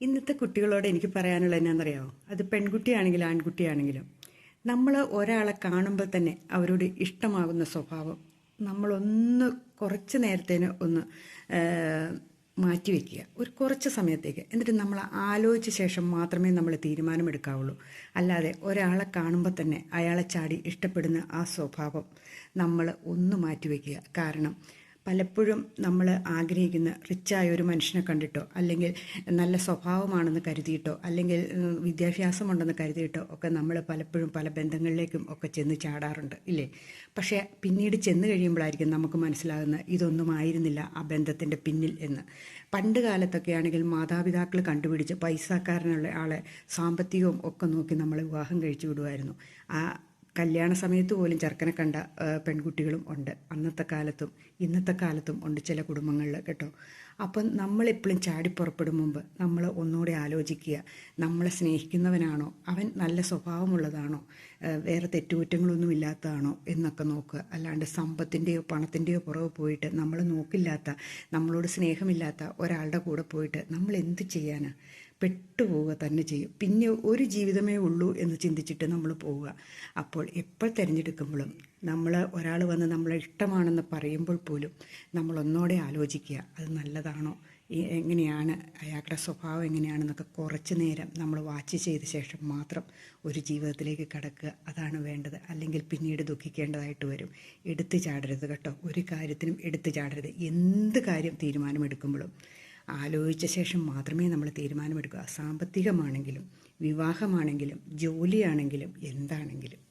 ഇന്നത്തെ കുട്ടികളോട് എനിക്ക് പറയാനുള്ള എന്നാണെന്നറിയാമോ അത് പെൺകുട്ടിയാണെങ്കിലും ആൺകുട്ടിയാണെങ്കിലും. നമ്മൾ ഒരാളെ കാണുമ്പോൾ തന്നെ അവരോട് ഇഷ്ടമാകുന്ന സ്വഭാവം നമ്മളൊന്ന് കുറച്ച് നേരത്തേന് ഒന്ന് മാറ്റി വയ്ക്കുക ഒരു കുറച്ച് സമയത്തേക്ക്. എന്നിട്ട് നമ്മൾ ആലോചിച്ച ശേഷം മാത്രമേ നമ്മൾ തീരുമാനമെടുക്കാവുള്ളൂ. അല്ലാതെ ഒരാളെ കാണുമ്പോൾ തന്നെ അയാളെ ചാടി ഇഷ്ടപ്പെടുന്ന ആ സ്വഭാവം നമ്മൾ ഒന്ന് മാറ്റി വയ്ക്കുക കാരണം പലപ്പോഴും നമ്മൾ ആഗ്രഹിക്കുന്ന റിച്ചായ ഒരു മനുഷ്യനെ കണ്ടിട്ടോ? അല്ലെങ്കിൽ നല്ല സ്വഭാവമാണെന്ന് കരുതിയിട്ടോ? അല്ലെങ്കിൽ വിദ്യാഭ്യാസമുണ്ടെന്ന് കരുതിയിട്ടോ? ഒക്കെ നമ്മൾ പലപ്പോഴും പല ബന്ധങ്ങളിലേക്കും ഒക്കെ ചെന്ന് ചാടാറുണ്ട് ഇല്ലേ? പക്ഷേ പിന്നീട് ചെന്ന് കഴിയുമ്പോഴായിരിക്കും നമുക്ക് മനസ്സിലാകുന്ന ഇതൊന്നും ആയിരുന്നില്ല ആ ബന്ധത്തിന്റെ പിന്നിൽ എന്ന്. പണ്ട് കാലത്തൊക്കെ ആണെങ്കിൽ മാതാപിതാക്കൾ കണ്ടുപിടിച്ച് പൈസക്കാരനുള്ള ആളെ സാമ്പത്തികവും ഒക്കെ നോക്കി നമ്മൾ വിവാഹം കഴിച്ചു വിടുമായിരുന്നു. ആ കല്യാണ സമയത്ത് പോലും ചെറുക്കനെ കണ്ട പെൺകുട്ടികളും ഉണ്ട്. അന്നത്തെ കാലത്തും ഇന്നത്തെ കാലത്തും ഉണ്ട് ചില കുടുംബങ്ങളിൽ കേട്ടോ. അപ്പം നമ്മളെപ്പോഴും ചാടിപ്പുറപ്പെടും മുമ്പ് നമ്മൾ ഒന്നുകൂടെ ആലോചിക്കുക നമ്മളെ സ്നേഹിക്കുന്നവനാണോ? അവൻ നല്ല സ്വഭാവമുള്ളതാണോ? വേറെ തെറ്റുകുറ്റങ്ങളൊന്നും ഇല്ലാത്തതാണോ എന്നൊക്കെ നോക്കുക. അല്ലാണ്ട് സമ്പത്തിന്റെയോ പണത്തിന്റെയോ പുറകെ പോയിട്ട് നമ്മൾ നോക്കില്ലാത്ത നമ്മളോട് സ്നേഹമില്ലാത്ത ഒരാളുടെ കൂടെ പോയിട്ട് നമ്മൾ എന്ത് ചെയ്യാനാ? പെട്ടുപോവുക തന്നെ ചെയ്യും. പിന്നെ ഒരു ജീവിതമേ ഉള്ളൂ എന്ന് ചിന്തിച്ചിട്ട് നമ്മൾ പോവുക. അപ്പോൾ എപ്പോൾ തിരഞ്ഞെടുക്കുമ്പോഴും നമ്മൾ ഒരാൾ വന്ന് നമ്മളെ ഇഷ്ടമാണെന്ന് പറയുമ്പോൾ പോലും നമ്മൾ ഒന്നോടെ ആലോചിക്കുക അത് നല്ലതാണോ? എങ്ങനെയാണ്? അയാളുടെ സ്വഭാവം എങ്ങനെയാണെന്നൊക്കെ കുറച്ച് നേരം നമ്മൾ വാച്ച് ചെയ്ത ശേഷം മാത്രം ഒരു ജീവിതത്തിലേക്ക് കടക്കുക. അതാണ് വേണ്ടത്. അല്ലെങ്കിൽ പിന്നീട് ദുഃഖിക്കേണ്ടതായിട്ട് വരും. എടുത്തു ചാടരുത് കേട്ടോ. ഒരു കാര്യത്തിനും എടുത്തു ചാടരുത്. എന്ത് കാര്യം തീരുമാനമെടുക്കുമ്പോഴും ആലോചിച്ച ശേഷം മാത്രമേ നമ്മൾ തീരുമാനമെടുക്കുക. സാമ്പത്തികമാണെങ്കിലും വിവാഹമാണെങ്കിലും ജോലിയാണെങ്കിലും എന്താണെങ്കിലും.